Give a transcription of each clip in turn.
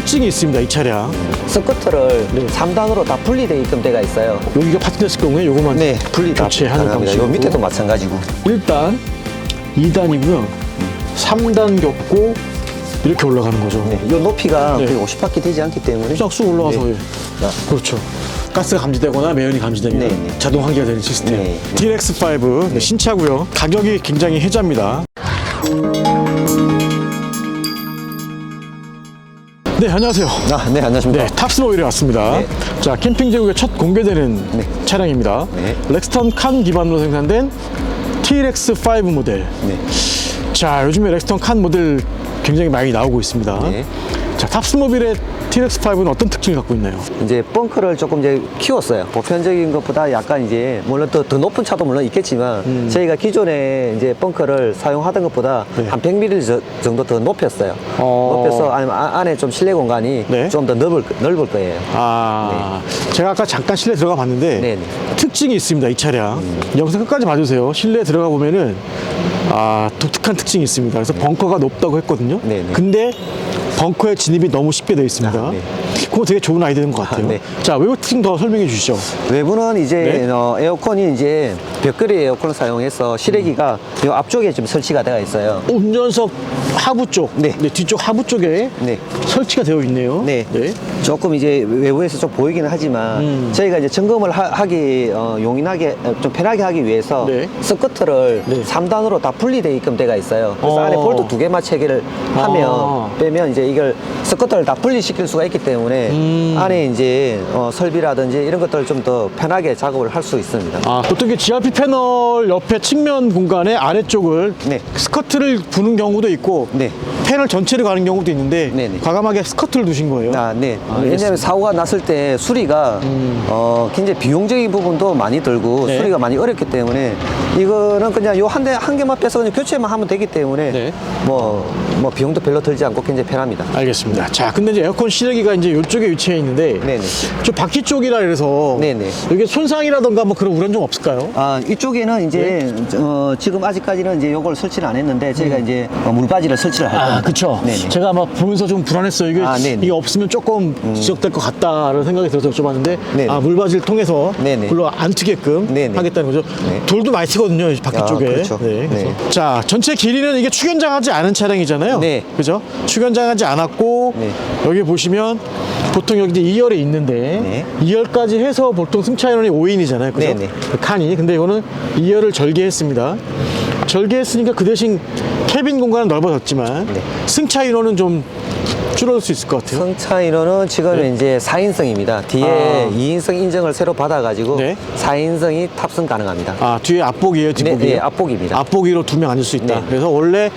특징이 있습니다, 이 차량. 스쿠터를 네. 3단으로 다 분리되게끔 돼가 있어요. 여기가 파티됐을 경우에 요거만 네, 분리 다 교체하는 가능합니다. 방식이고 요 밑에도 마찬가지고. 1단, 2단이고요. 3단 겹고 이렇게 올라가는 거죠. 네, 요 높이가 네. 거의 50바퀴 되지 않기 때문에 싹쑥 올라가서 네. 예. 그렇죠. 가스가 감지되거나 매연이 감지되면 네, 네. 자동 환기가 되는 시스템. 네, 네. TRX5 네, 신차고요. 가격이 굉장히 혜자입니다. 네, 안녕하세요. 아, 네, 안녕하십니까. 네, 탑스모빌에 왔습니다. 네. 자, 캠핑 제국에 첫 공개되는 네. 차량입니다. 네. 렉스턴 칸 기반으로 생산된 TRX5 모델. 네. 자, 요즘에 렉스턴 칸 모델 굉장히 많이 나오고 있습니다. 네. 자, 탑스모빌의 TRX5는 어떤 특징을 갖고 있나요? 이제 벙커를 조금 이제 키웠어요. 보편적인 것보다 약간 이제 물론 더, 더 높은 차도 물론 있겠지만 저희가 기존에 이제 벙커를 사용하던 것보다 음. 네. 한 100mm 저- 정도 더 높였어요. 어. 높여서 아니면 아- 안에 좀 실내 공간이 네. 좀 더 넓을, 넓을 거예요. 아, 제가 아까 잠깐 실내 들어가 봤는데 네네. 특징이 있습니다, 이 차량. 영상 끝까지 봐주세요. 실내 들어가 보면은 아, 독특한 특징이 있습니다. 그래서 벙커가 높다고 했거든요. 네네. 근데 벙커에 진입이 너무 쉽게 되어 있습니다. 아, 네. 그거 되게 좋은 아이디어인 것 같아요. 아, 네. 자, 외부 특징 더 설명해 주시죠. 외부는 이제 네. 어, 에어컨이 이제 벽걸이 에어컨을 사용해서 실외기가 이 앞쪽에 좀 설치가 되어 있어요. 운전석 하부 쪽, 네. 뒤쪽 하부 쪽에 네. 설치가 되어 있네요. 네. 네. 조금 이제 외부에서 좀 보이기는 하지만 음. 저희가 이제 점검을 하, 기 어, 용인하게 어, 좀 편하게 하기 위해서 네. 스커트를 네. 삼 3단으로 다 분리되게끔 돼가 있어요. 그래서 어. 안에 볼트 두 개만 체계를 하면 아. 빼면 이제 이걸 스커트를 다 분리시킬 수가 있기 때문에 음. 안에 이제 어, 설비라든지 이런 것들을 좀 더 편하게 작업을 할 수 있습니다. 아, 보통 이게 GRP 패널 옆에 측면 공간의 아래쪽을 네. 스커트를 부는 경우도 있고 네. 패널 전체를 가는 경우도 있는데 네 네. 과감하게 스커트를 두신 거예요. 아, 네. 아, 왜냐하면 알겠습니다. 사고가 났을 때 수리가 어, 굉장히 비용적인 부분도 많이 들고 네. 수리가 많이 어렵기 때문에 이거는 그냥 요 한 대 한 개만 빼서 그냥 교체만 하면 되기 때문에 네. 뭐, 뭐 비용도 별로 들지 않고 굉장히 편합니다. 알겠습니다. 자, 근데 이제 에어컨 실외기가 이제 이쪽에 위치해 있는데 네네. 저 바퀴 쪽이라 그래서 네네. 이게 손상이라던가 뭐 그런 우려는 좀 없을까요? 아, 이쪽에는 이제 네. 어, 지금 아직까지는 이제 요걸 설치를 안 했는데 저희가 이제 어, 물바지를 설치를 할 겁니다. 아, 그쵸. 네네. 제가 막 보면서 좀 불안했어요. 이게, 아, 네네. 음. 이게 없으면 조금 지적될 것 같다라는 생각이 들어서 여쭤봤는데, 네네. 아, 물바지를 통해서 네네. 별로 안 튀게끔 네네. 하겠다는 거죠. 네. 돌도 많이 튀거든요, 이 바퀴 아, 쪽에. 그렇죠. 네, 그래서. 네. 자, 전체 길이는 이게 축연장하지 않은 차량이잖아요. 네. 그죠? 축연장하지 않았고, 네. 여기 보시면 보통 여기 이제 2열에 있는데, 네. 2열까지 해서 보통 승차 인원이 5인이잖아요. 그죠? 네 네. 그 칸이. 근데 이거는 2열을 절개했습니다. 절개했으니까 그 대신 캐빈 공간은 넓어졌지만 네. 승차 인원은 좀 줄어들 수 있을 것 같아요. 승차 인원은 지금 네. 이제 4인승입니다. 뒤에 아. 2인승 인증을 새로 받아가지고 네. 4인승이 탑승 가능합니다. 아 뒤에 앞복이에요, 뒷복이에요? 네, 네, 앞복입니다. 앞보기로 두 명 앉을 수 있다. 네. 그래서 원래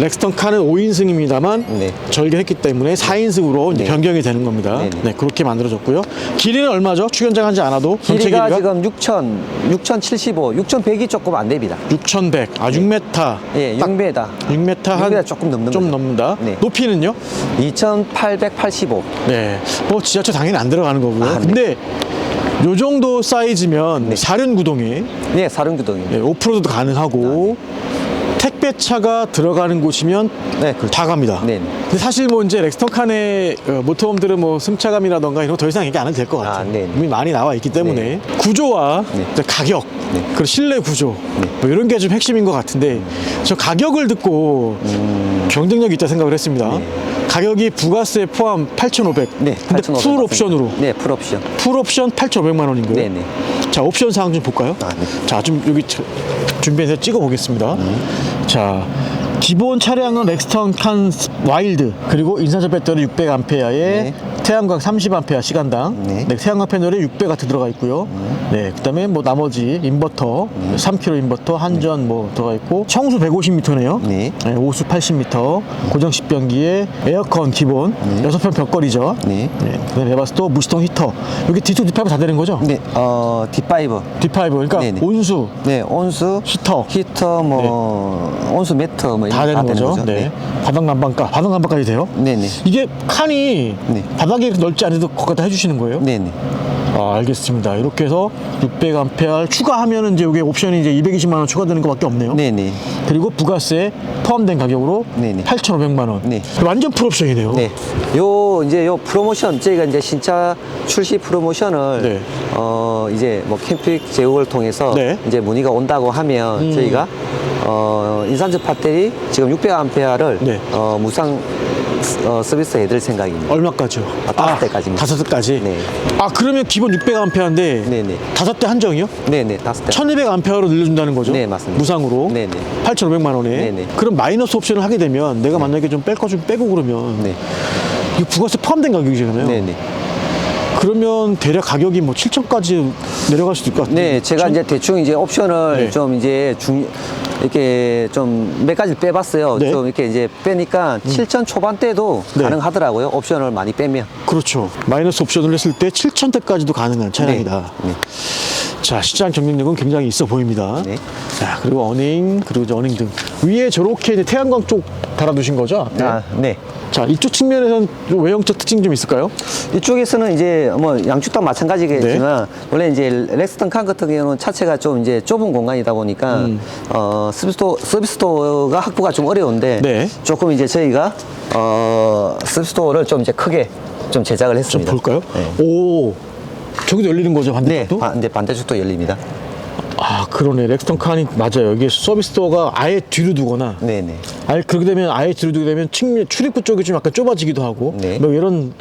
렉스턴 카는 5인승입니다만 네. 절개했기 때문에 4인승으로 네. 변경이 되는 겁니다. 네, 네, 네. 그렇게 만들어졌고요. 길이는 얼마죠? 축연장하지 않아도 전체 길이가 길이가 지금 6,000, 6,075, 6,100이 조금 안 됩니다. 6,100, 아 6m. 예, 6m. 6m 한 6m 조금 넘는 좀 거죠. 넘는다. 네. 높이는요? 2,885. 네. 뭐 지하철 당연히 안 들어가는 거고요. 아, 네. 근데 요 정도 사이즈면 네. 사륜 구동에 네, 사륜 구동입니다. 네, 오프로드도 가능하고 택배차가 들어가는 곳이면 네, 그렇죠. 다 갑니다. 네. 근데 사실 뭐 이제 렉스턴 칸의 어, 모터홈들은 뭐 승차감이라던가 이런 거 더 이상 얘기 안 해도 될 것 같아요. 아, 네. 이미 많이 나와 있기 때문에 네. 구조와 네. 이제 가격 네. 그리고 실내 구조 뭐 이런 게 좀 핵심인 것 같은데 저 가격을 듣고 경쟁력이 있다 생각을 했습니다. 음. 네. 가격이 부가세 포함 8,500. 네, 근데 8,500 풀. 옵션으로 네, 풀 옵션. 풀 옵션 8,500만 원인 거예요. 네, 네. 자, 옵션 사항 좀 볼까요? 아, 네. 자, 좀 여기 저- 준비해서 찍어 보겠습니다. 음. 자, 기본 차량은 렉스턴 칸 와일드 그리고 인산철 배터리 600A의 네. 태양광 30A 시간당 네. 음. 네, 태양광 패널이 600W 들어가 있고요. 네, 그다음에 뭐 나머지 인버터 3kg 인버터 한전 뭐 들어가 있고 청수 150m네요. 네. 오수 80m 고정 식변기에 에어컨 기본 여섯 편 벽걸이죠. 네. 그다음에 에바스도 무시동 히터 여기 뒤쪽 뒷파이브 다 되는 거죠? 네, 어, D5. 뒷파이브 그러니까 네네. 온수 네, 온수, 히터 히터, 뭐, 온수 매트, 뭐, 다 이런 되는 거 거죠. 네. 바닥 난방가 바닥 난방까지 돼요? 네, 네. 이게 칸이 네. 바닥이 넓지 않아도 거기다 해주시는 거예요? 네, 네. 아, 알겠습니다. 이렇게 해서 600A 추가하면은 이제 이게 옵션이 이제 220만 원 추가되는 것밖에 없네요. 네네. 그리고 부가세 포함된 가격으로 네네. 8,500만 원. 네. 완전 풀옵션이네요. 네. 요 이제 요 프로모션 저희가 이제 신차 출시 프로모션을 네. 어 이제 뭐 캠핑 제휴를 통해서 네. 이제 문의가 온다고 하면 음. 저희가 어 인산적 배터리 지금 600A를 네. 어 무상 어, 서비스 해드릴 생각입니다. 얼마까지요? 아, 다섯 대까지입니다. 다섯 대까지? 네. 아, 그러면 기본 600A인데 네네. 다섯 대 한정이요? 네네 다섯 대. 1200A로 늘려준다는 거죠? 네, 맞습니다. 무상으로? 네네. 8,500만 원에? 네네. 그럼 마이너스 옵션을 하게 되면 내가 만약에 좀 뺄 거 좀 빼고 그러면 네. 이거 부가세 포함된 가격이잖아요. 네네. 그러면 대략 가격이 뭐 7천까지 내려갈 수도 있을 것 같은데. 네, 제가 이제 대충 이제 옵션을 네. 좀 이제 중 이렇게 좀 몇 가지 빼봤어요. 네. 좀 이렇게 이제 빼니까 7천 초반대도 네. 가능하더라고요. 옵션을 많이 빼면. 그렇죠. 마이너스 옵션을 했을 때 7천대까지도 가능한 차량이다. 네. 자, 시장 경쟁력은 굉장히 있어 보입니다. 네. 자, 그리고 어닝, 그리고 이제 어닝 등. 위에 저렇게 이제 태양광 쪽 달아두신 거죠? 앞에? 아, 네. 자, 이쪽 측면에서는 좀 외형적 특징 좀 있을까요? 이쪽에서는 이제 뭐 양쪽 다 마찬가지겠지만 네. 원래 이제 렉스턴 칸 같은 경우는 차체가 좀 이제 좁은 공간이다 보니까 음. 어 서비스도 서비스도어가 확보가 좀 어려운데 네. 조금 이제 저희가 어 서비스도어를 좀 이제 크게 좀 제작을 좀 했습니다. 볼까요? 네. 오, 저기도 열리는 거죠, 네, 반대쪽도? 반, 네, 반대쪽도 열립니다. 아, 그러네. 렉스턴 칸이 맞아요. 이게 서비스 도어가 아예 뒤로 두거나 네네. 아예 그렇게 되면 아예 뒤로 두게 되면 측면 출입구 쪽이 좀 약간 좁아지기도 하고 네. 뭐 이런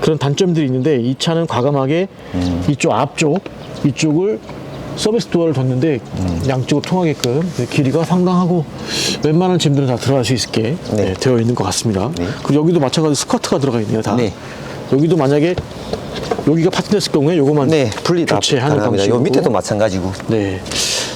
그런 단점들이 있는데 이 차는 과감하게 음. 이쪽 앞쪽 이쪽을 서비스 도어를 뒀는데 음. 양쪽으로 통하게끔 길이가 상당하고 웬만한 짐들은 다 들어갈 수 있게 네. 네, 되어 있는 것 같습니다. 네. 그리고 여기도 마찬가지로 스커트가 들어가 있네요. 다. 네. 여기도 만약에 여기가 파티됐을 경우에 요거만 네, 분리 다 교체하는 가능합니다. 방식이고 요 밑에도 마찬가지고. 네.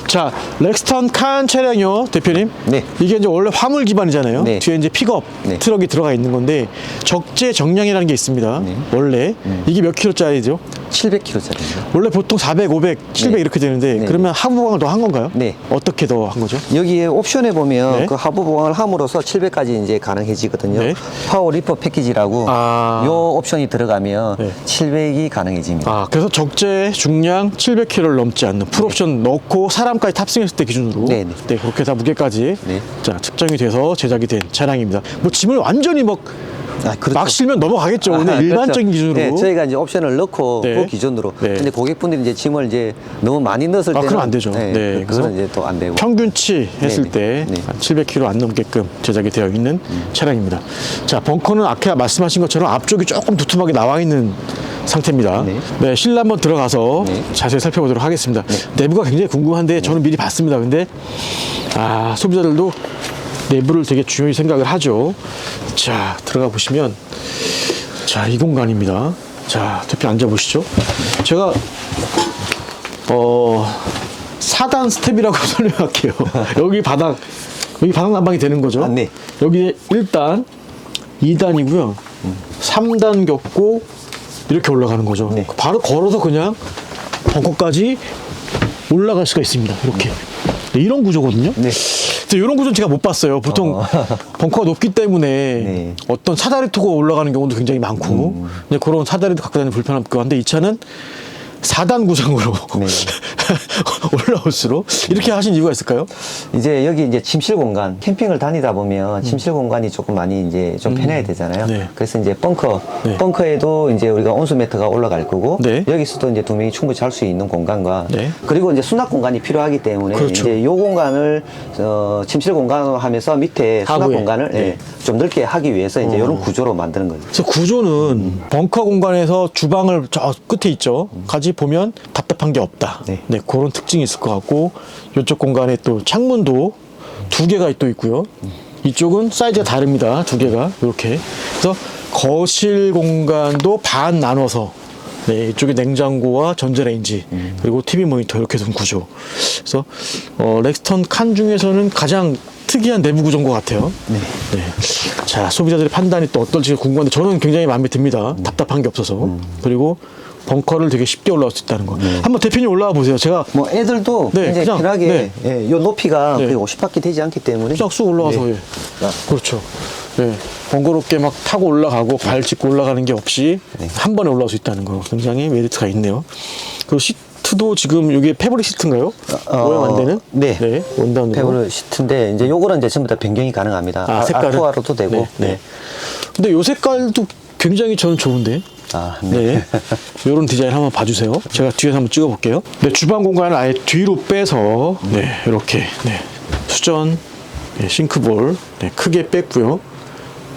자, 렉스턴 칸 차량이요, 대표님. 네. 이게 이제 원래 화물 기반이잖아요. 네. 뒤에 이제 픽업 네. 트럭이 들어가 있는 건데 적재 정량이라는 게 있습니다. 네. 원래 이게 몇 킬로짜리죠? 700kg짜리입니다. 원래 보통 400, 500, 700 네. 이렇게 되는데 네. 그러면 하부 보강을 더 한 건가요? 네. 어떻게 더 한 거죠? 여기에 옵션에 보면 네. 그 하부 보강을 함으로써 700까지 이제 가능해지거든요. 네. 파워 리퍼 패키지라고 아. 요 옵션이 들어가면 네. 700이 가능해집니다. 아, 그래서 적재 중량 700kg를 넘지 않는 풀옵션 넣고 사람까지 탑승했을 때 기준으로 네, 네. 그렇게 다 무게까지 네. 자, 측정이 돼서 제작이 된 차량입니다. 뭐 짐을 완전히 뭐 아, 그렇죠. 막 실면 넘어가겠죠. 근데 아, 일반적인 그렇죠. 기준으로 네, 저희가 이제 옵션을 넣고 네. 그 기준으로. 네. 근데 고객분들이 이제 짐을 이제 너무 많이 넣었을 아, 때는 그럼 안 되죠. 네, 네, 그래서 이제 또 안 되고. 평균치 했을 네네. 때 네. 한 700km 안 넘게끔 제작이 되어 있는 차량입니다. 자, 벙커는 아까 말씀하신 것처럼 앞쪽이 조금 두툼하게 나와 있는 상태입니다. 네, 네. 실내 한번 들어가서 네. 자세히 살펴보도록 하겠습니다. 내부가 굉장히 궁금한데 저는 미리 봤습니다. 근데 아, 소비자들도 내부를 되게 중요히 생각을 하죠. 자, 들어가 보시면 자, 이 공간입니다. 자, 대표 앉아 보시죠. 제가 어, 4단 스텝이라고 설명할게요. 여기 바닥, 여기 바닥 난방이 되는 거죠? 아, 네. 여기 1단, 2단이고요. 3단 겪고 이렇게 올라가는 거죠. 네. 바로 걸어서 그냥 벙커까지 올라갈 수가 있습니다. 이렇게. 네, 이런 구조거든요. 네. 근데 이런 구조는 제가 못 봤어요. 보통 벙커가 높기 때문에 네. 어떤 사다리 타고 올라가는 경우도 굉장히 많고 음. 그런 사다리도 갖고 다니는 불편함도 한데 이 차는 4단 구성으로 네. 올라올수록 이렇게 하신 이유가 있을까요? 이제 여기 이제 침실 공간 캠핑을 다니다 보면 침실 공간이 조금 많이 이제 좀 편해야 되잖아요. 네. 그래서 이제 벙커 네. 벙커에도 이제 우리가 온수 매트가 올라갈 거고 네. 여기서도 이제 두 명이 충분히 잘 수 있는 공간과 네. 그리고 이제 수납 공간이 필요하기 때문에 그렇죠. 이제 요 공간을 어, 침실 공간으로 하면서 밑에 수납 하부에. 공간을 네. 예, 좀 넓게 하기 위해서 이제 어. 이런 구조로 만드는 거죠. 그래서 구조는 벙커 공간에서 주방을 저 끝에 있죠. 까지 보면 답답한 게 없다. 네. 네. 그런 특징이 있을 것 같고 이쪽 공간에 또 창문도 두 개가 또 있고요. 이쪽은 사이즈가 다릅니다. 두 개가 이렇게. 그래서 거실 공간도 반 나눠서 네, 이쪽에 냉장고와 전자레인지 그리고 TV 모니터 이렇게 된 구조. 그래서 어, 렉스턴 칸 중에서는 가장 특이한 내부 구조인 것 같아요. 네. 자, 소비자들의 판단이 또 어떨지 궁금한데 저는 굉장히 마음에 듭니다. 답답한 게 없어서. 그리고 벙커를 되게 쉽게 올라올 수 있다는 거. 한번 대표님 올라와 보세요. 제가 뭐 애들도 네, 굉장히 그냥, 편하게 네. 예, 요 높이가 네. 거의 50바퀴 되지 않기 때문에 쫙 쑥 올라와서 네. 예. 그렇죠. 예. 번거롭게 막 타고 올라가고 발 짚고 올라가는 게 없이 네. 한 번에 올라올 수 있다는 거 굉장히 메리트가 있네요. 그리고 시트도 지금 이게 패브릭 시트인가요? 어, 모양 안 되는? 네. 원단으로. 페브르 시트인데 이제 요거는 이제 전부 다 변경이 가능합니다. 아, 색깔은? 아쿠아로도 되고 네, 네. 네. 근데 요 색깔도 굉장히 저는 좋은데. 아, 네. 이런 디자인 한번 봐주세요. 제가 뒤에서 한번 찍어볼게요. 네, 주방 공간을 아예 뒤로 빼서 네, 이렇게 네, 수전, 네, 싱크볼 네, 크게 뺐고요.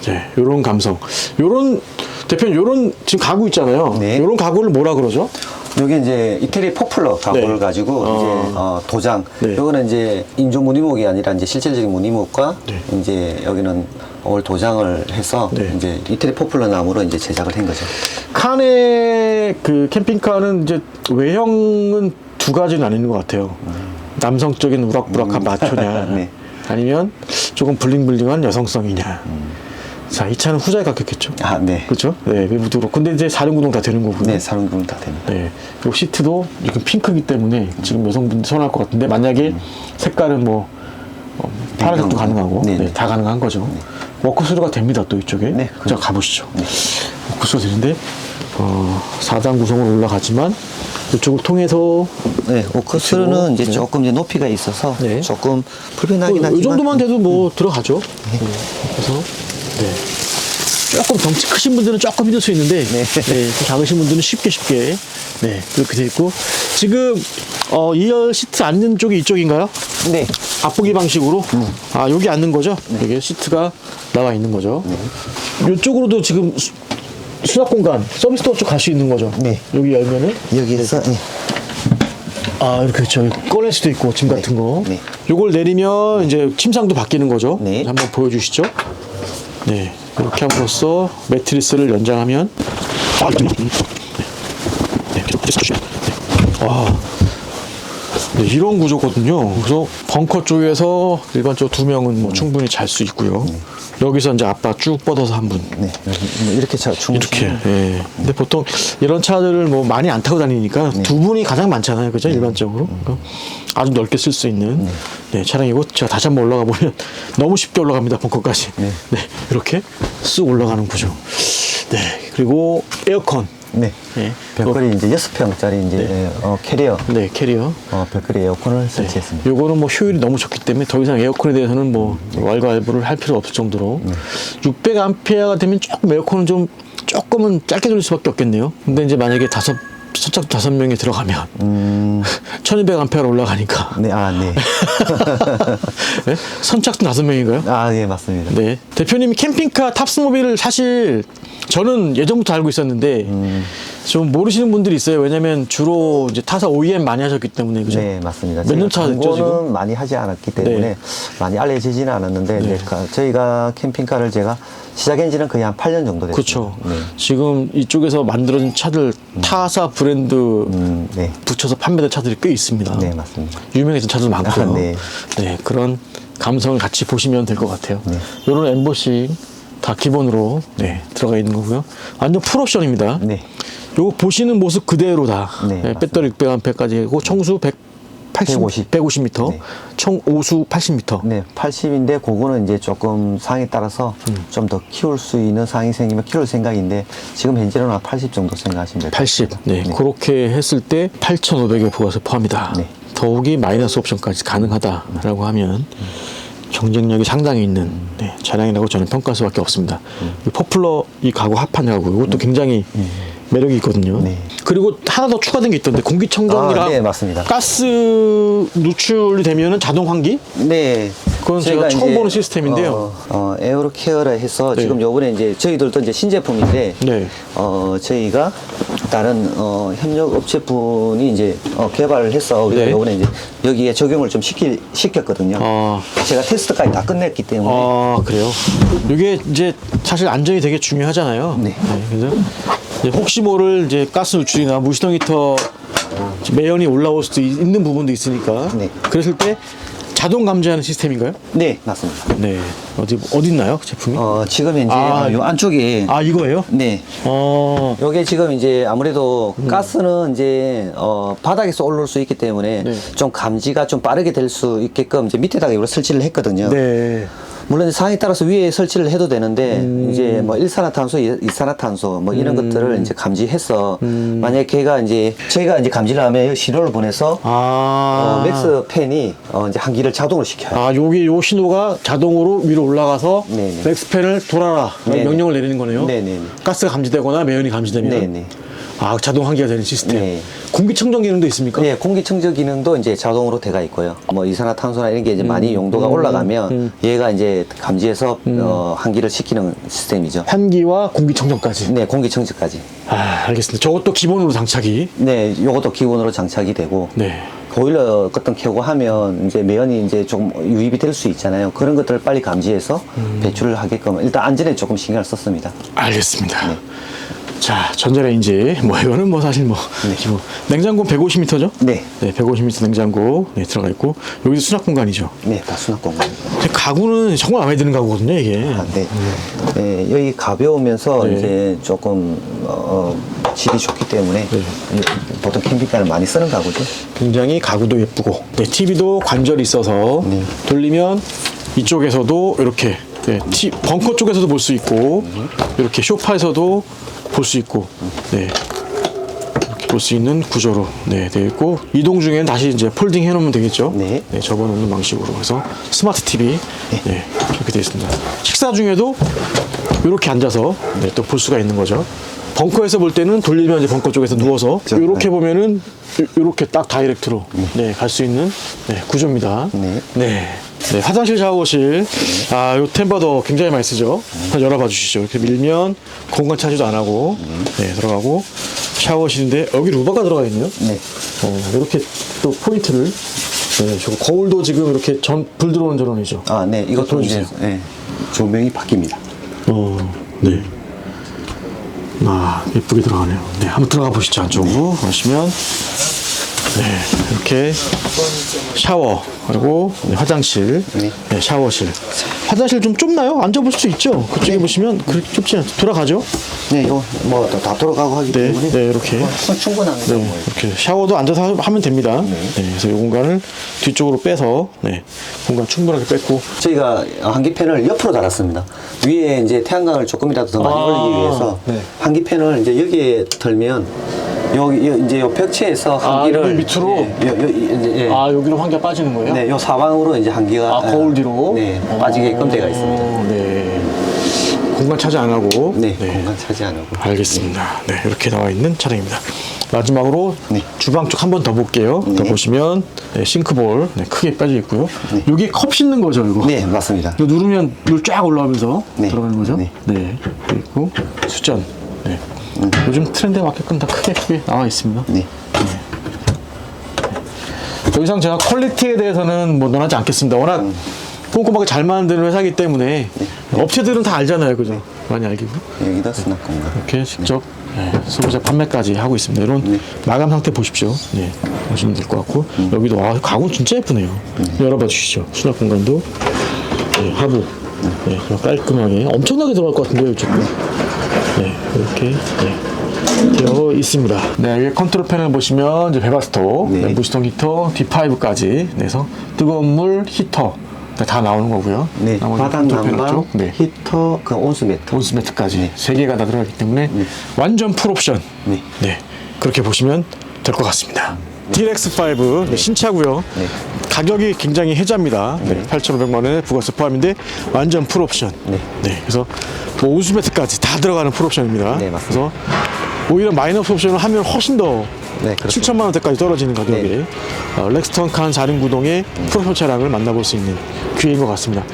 네, 이런 감성. 요런 대표님 요런 지금 가구 있잖아요. 네. 요런 가구를 뭐라 그러죠? 여기 이제 이태리 포플러 가구를 네. 가지고 어. 이제 어, 도장. 네. 요거는 이제 인조 무늬목이 아니라 이제 실질적인 무늬목과 네. 이제 여기는 올 도장을 해서 네. 이제 이태리 포플러 나무로 이제 제작을 한 거죠. 칸의 그 캠핑카는 이제 외형은 두 가지는 나뉘는 것 같아요. 남성적인 우락부락한 마초냐, 음. 네. 아니면 조금 블링블링한 여성성이냐. 자, 이 차는 후자에 가깝겠죠. 아, 네. 그렇죠? 네, 외부도 그렇고. 근데 이제 사륜구동 다 되는 거고요. 네, 사륜구는 다 됩니다. 네. 요 시트도 지금 핑크기 때문에 지금 여성분들 선호할 것 같은데 만약에 색깔은 뭐 어, 파란색도 네, 가능하고 네, 네, 네. 다 가능한 거죠. 워크스루가 됩니다 또 이쪽에. 네, 자 가보시죠. 워크스루 되는데 어, 4단 구성으로 올라가지만 이쪽을 통해서 네, 오크스루는 이제 조금 이제 높이가 있어서 네. 조금 불편하긴 뭐, 하지만 이 정도만 돼도 뭐 들어가죠. 네. 그래서 네. 조금 덩치 크신 분들은 조금 힘들 수 있는데 네. 네, 좀 작으신 분들은 쉽게 쉽게 네 그렇게 돼 있고 지금 어, 2열 시트 앉는 쪽이 이쪽인가요? 네. 앞보기 방식으로 아 여기 앉는 거죠? 여기 시트가 나와 있는 거죠. 이쪽으로도 지금 수, 수납 공간 서비스 도어 쪽 갈 수 있는 거죠. 네. 여기 열면은 여기에서 네. 아 이렇게 저 꺼낼 수도 있고 짐 같은 거. 네. 요걸 내리면 이제 침상도 바뀌는 거죠. 네. 한번 보여주시죠. 네. 이렇게 함으로써 매트리스를 연장하면 아, 네. 네. 네. 와. 네, 이런 구조거든요. 그래서 벙커 쪽에서 일반적으로 두 명은 뭐 충분히 잘 수 있고요. 여기서 이제 아빠 쭉 뻗어서 한 분. 네. 여기 뭐 이렇게 차 주무시면 이렇게. 예. 근데 보통 이런 차들을 뭐 많이 안 타고 다니니까 두 분이 가장 많잖아요. 그죠? 일반적으로. 그러니까 아주 넓게 쓸 수 있는 네, 차량이고 제가 다시 한번 올라가 보면 너무 쉽게 올라갑니다. 벙커까지. 네. 이렇게 쑥 올라가는 구조. 네. 그리고 에어컨. 네. 네. 벽걸이 이제 6평짜리 이제 어, 캐리어 네, 캐리어. 어, 벽걸이 에어컨을 설치했습니다. 요거는 뭐 효율이 너무 좋기 때문에 더 이상 에어컨에 대해서는 뭐 왈가왈부를 할 필요 없을 정도로 600 암페어가 되면 조금 에어컨은 좀 조금은 짧게 돌릴 수밖에 없겠네요. 근데 이제 만약에 다섯 선착 다섯 명이 들어가면 음, 1200 암페어로 올라가니까 네, 아, 네. 네? 선착도 다섯 명인가요? 아, 예, 맞습니다. 네. 대표님이 캠핑카 탑스모빌을 사실 저는 예전부터 알고 있었는데 음. 좀 모르시는 분들이 있어요. 왜냐면 주로 이제 타사 OEM 많이 하셨기 때문에 그죠? 네, 맞습니다. 몇 년 차 됐죠, 지금? 많이 하지 않았기 때문에 네. 많이 알려지지는 않았는데 네. 저희가 캠핑카를 제가 시작한 지는 거의 한 8년 정도 됐습니다. 그렇죠. 네. 지금 이쪽에서 만들어진 차들 타사 브랜드 음, 네. 붙여서 판매된 차들이 꽤 있습니다. 네, 맞습니다. 유명해진 차들 많고요. 아, 네. 네, 그런 감성을 같이 보시면 될 것 같아요. 네. 이런 엠보싱 다 기본으로 네, 들어가 있는 거고요. 완전 풀옵션입니다. 네. 요거 보시는 모습 그대로 다 네, 네, 배터리 600A까지 하고 청수 180, 150. 150m, 네. 총 오수 80m. 네, 80인데 그거는 이제 조금 상에 따라서 음. 좀더 키울 수 있는 상이 생기면 키울 생각인데 지금 현재는 한 80 정도 생각하시면 될것 80. 같습니다. 네, 그렇게 했을 때 8,500의 부가세 포함이다. 네. 더욱이 마이너스 옵션까지 가능하다라고 하면 경쟁력이 상당히 있는 네, 차량이라고 저는 평가할 수밖에 없습니다. 이 포플러 이 가구 합판하고 이것도 굉장히 매력이 있거든요. 네. 그리고 하나 더 추가된 게 있던데 공기청정기랑 아, 네, 맞습니다. 가스 누출이 되면은 자동 환기? 네. 그건 제가 처음 보는 시스템인데요. 어, 어, 에어로 케어라 해서 네. 지금 요번에 이제 저희들도 이제 신제품인데 네. 어, 저희가 다른 어, 협력 업체분이 이제 어, 개발을 해서 우리가 네. 요번에 이제 여기에 적용을 좀 시키, 시켰거든요. 아. 제가 테스트까지 다 끝냈기 때문에 아 그래요. 이게 이제 사실 안전이 되게 중요하잖아요. 네. 그래서 이제 혹시 모를 이제 가스 누출이나 무시동 히터 매연이 올라올 수도 있- 있는 부분도 있으니까. 네. 그랬을 때 자동 감지하는 시스템인가요? 네, 맞습니다. 네. 어디 어디 있나요? 그 제품이? 어, 지금 이제 아, 요 안쪽에 아, 이거예요? 네. 어. 요게 지금 이제 아무래도 음. 가스는 이제 어 바닥에서 올라올 수 있기 때문에 네. 좀 감지가 좀 빠르게 될 수 있게끔 이제 밑에다가 이걸 설치를 했거든요. 네. 물론 상황에 따라서 위에 설치를 해도 되는데 음. 이제 뭐 일산화탄소, 이- 이산화탄소 뭐 이런 것들을 이제 감지해서 음. 만약에 걔가 이제 저희가 이제 감지를 하면 신호를 보내서 아. 어, 맥스 팬이 어 이제 한기를 자동으로 시켜요. 아, 여기 요 신호가 자동으로 위로 올라가서 네네. 맥스 팬을 돌아라 네네. 명령을 내리는 거네요. 네네네. 가스가 감지되거나 매연이 감지되면 네네. 아, 자동 환기가 되는 시스템. 네. 공기청정 기능도 있습니까? 네, 공기청정 기능도 이제 자동으로 돼가 있고요. 뭐 이산화탄소나 이런 게 이제 많이 용도가 올라가면 얘가 이제 감지해서 어, 환기를 시키는 시스템이죠. 환기와 공기청정까지. 네, 공기청정까지. 아, 알겠습니다. 저것도 기본으로 장착이. 네, 요것도 기본으로 장착이 되고 네. 보일러 같은 켜고 하면 이제 매연이 이제 좀 유입이 될 수 있잖아요. 그런 것들을 빨리 감지해서 배출을 하게끔 일단 안전에 조금 신경을 썼습니다. 알겠습니다. 네. 자, 전자레인지. 뭐, 이거는 뭐 사실 뭐. 뭐 냉장고 150m죠? 네. 네, 150m 냉장고 네, 들어가 있고 여기도 수납 공간이죠. 네, 다 수납 공간. 가구는 정말 마음에 드는 가구거든요, 이게. 아, 네. 네, 여기 가벼우면서 네. 이제 조금 어, 질이 좋기 때문에 네. 보통 캠핑카를 많이 쓰는 가구죠. 굉장히 가구도 예쁘고, 네, TV도 관절이 있어서 네. 돌리면 이쪽에서도 이렇게 네, 티, 벙커 쪽에서도 볼 수 있고, 이렇게 쇼파에서도 볼 수 있고, 네. 이렇게 볼 수 있는 구조로 네, 되어 있고 이동 중에는 다시 이제 폴딩 해 놓으면 되겠죠. 네. 접어 놓는 방식으로 해서 스마트 TV 네. 이렇게 되어 있습니다. 식사 중에도 이렇게 앉아서 네, 또 볼 수가 있는 거죠. 벙커에서 볼 때는 돌리면 이제 벙커 쪽에서 누워서 그렇죠. 이렇게 보면은 이렇게 딱 다이렉트로 네, 갈 수 있는 네, 구조입니다. 네. 네. 네, 화장실 샤워실. 아, 요 템버더 굉장히 많이 쓰죠. 한번 열어봐 주시죠. 이렇게 밀면 공간 차지도 안 하고, 네, 들어가고, 샤워실인데, 여기 루바가 들어가 있네요. 네. 어, 이렇게 또 포인트를, 네, 저 거울도 지금 이렇게 전, 불 들어오는 전원이죠. 아, 네. 이것도 이제 보여주세요. 네, 조명이 바뀝니다. 어, 네. 아, 예쁘게 들어가네요. 네, 한번 들어가 보시죠. 안쪽으로 가시면. 네, 이렇게 샤워, 그리고 네, 화장실, 네. 네, 샤워실. 화장실 좀 좁나요? 앉아볼 수 있죠? 그쪽에 보시면 그렇게 좁지 않죠. 돌아가죠? 네, 이거 뭐다 돌아가고 하기 네, 때문에 네, 이렇게. 뭐 충분한 거죠. 네, 이렇게 샤워도 앉아서 하- 하면 됩니다. 네. 그래서 이 공간을 뒤쪽으로 빼서, 네, 공간 충분하게 뺐고, 저희가 한기팬을 옆으로 달았습니다. 위에 이제 태양광을 조금이라도 더 많이 아, 올리기 위해서 네. 한기팬을 이제 여기에 털면 여기 여- 이제 요 벽체에서 아, 한기를 여기 밑으로? 예, 요, 요, 이제, 예. 아, 여기로 환기가 빠지는 거예요? 네, 요 사방으로 이제 한기가 아, 거울 뒤로? 네, 빠지게끔 되어 있습니다. 어, 네. 공간 차지 안 하고. 네, 공간 차지 안 하고. 알겠습니다. 네, 이렇게 나와 있는 차량입니다. 마지막으로 네. 주방 쪽 한 번 더 볼게요. 더 보시면 네, 싱크볼 네, 크게 빠져 있고요. 여기 컵 씻는 거죠, 이거? 네, 맞습니다. 이거 누르면 물 쫙 올라오면서 네. 들어가는 거죠? 네. 네. 그리고 수전. 네. 요즘 트렌드에 맞게끔 다 크게 크게 나와 있습니다. 네. 더 이상 제가 퀄리티에 대해서는 뭐 논하지 않겠습니다. 워낙 꼼꼼하게 잘 만드는 회사이기 때문에 업체들은 다 알잖아요, 그죠? 많이 알기고 여기다 수납 공간. 이렇게 직접 네, 소비자 판매까지 하고 있습니다. 이런 마감 상태 보십시오. 네, 보시면 될 것 같고 여기도 와 가구 진짜 예쁘네요. 열어봐 주시죠. 수납 공간도 네, 하부 네, 그냥 깔끔하게 엄청나게 들어갈 것 같은데요, 이쪽도. 네, 이렇게 네, 되어 있습니다. 네, 여기 컨트롤 패널 보시면 이제 베바스토, 네. 네, 무시동 히터, D5까지 내서 뜨거운 물 히터 네, 다 나오는 거고요. 네, 바닥 난방, 쪽, 네. 히터, 그 온수 매트. 온스매트까지 네. 세 개가 다 들어가기 때문에 완전 풀 옵션. 네. 그렇게 보시면 될 것 같습니다. DX5 네, 신차고요. 네. 가격이 굉장히 혜자입니다. 네. 8,500만 원에 부가세 포함인데 완전 풀옵션. 네. 그래서 뭐 온수매트까지 다 들어가는 풀옵션입니다. 네, 맞습니다. 그래서 오히려 마이너스 옵션을 하면 훨씬 더 네, 그렇습니다. 7천만 원대까지 떨어지는 가격에 네. 어, 렉스턴 칸 4륜 구동의 풀옵션 차량을 만나볼 수 있는 기회인 것 같습니다.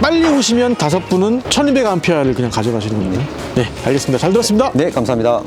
빨리 오시면 다섯 분은 1200A를 그냥 가져가시는 겁니다. 네, 알겠습니다. 잘 들었습니다. 네, 감사합니다.